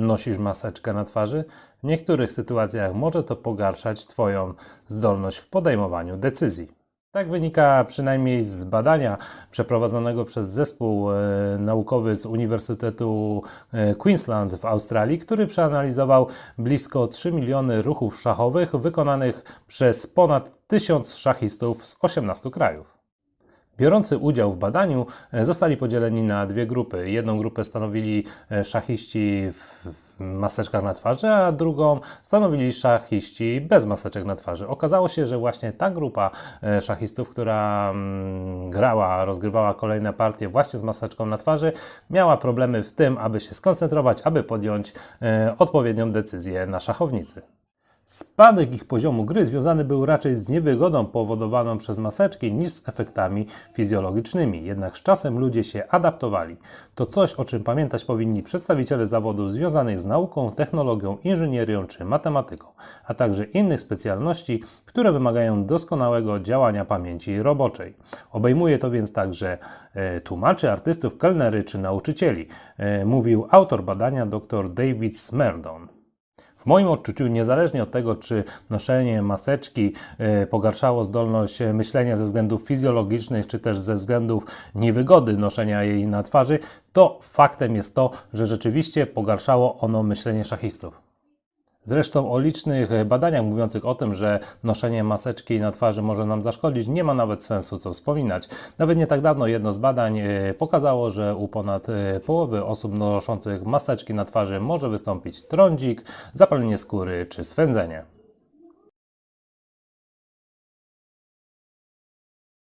Nosisz maseczkę na twarzy? W niektórych sytuacjach może to pogarszać Twoją zdolność w podejmowaniu decyzji. Tak wynika przynajmniej z badania przeprowadzonego przez zespół e, naukowy z Uniwersytetu e, Queensland w Australii, który przeanalizował blisko 3 miliony ruchów szachowych wykonanych przez ponad 1000 szachistów z 18 krajów. Biorący udział w badaniu e, zostali podzieleni na dwie grupy. Jedną grupę stanowili e, szachiści w maseczkach na twarzy, a drugą stanowili szachiści bez maseczek na twarzy. Okazało się, że właśnie ta grupa e, szachistów, która mm, grała, rozgrywała kolejne partie właśnie z maseczką na twarzy, miała problemy w tym, aby się skoncentrować, aby podjąć odpowiednią decyzję na szachownicy. Spadek ich poziomu gry związany był raczej z niewygodą powodowaną przez maseczki niż z efektami fizjologicznymi. Jednak z czasem ludzie się adaptowali. To coś, o czym pamiętać powinni przedstawiciele zawodów związanych z nauką, technologią, inżynierią czy matematyką, a także innych specjalności, które wymagają doskonałego działania pamięci roboczej. Obejmuje to więc także e, tłumaczy, artystów, kelnery czy nauczycieli, e, mówił autor badania dr David Smerdon. W moim odczuciu, niezależnie od tego, czy noszenie maseczki e, pogarszało zdolność e, myślenia ze względów fizjologicznych, czy też ze względów niewygody noszenia jej na twarzy, to faktem jest to, że rzeczywiście pogarszało ono myślenie szachistów. Zresztą o licznych badaniach mówiących o tym, że noszenie maseczki na twarzy może nam zaszkodzić, nie ma nawet sensu co wspominać. Nawet nie tak dawno jedno z badań e, pokazało, że u ponad e, połowy osób noszących maseczki na twarzy może wystąpić trądzik, zapalenie skóry czy swędzenie.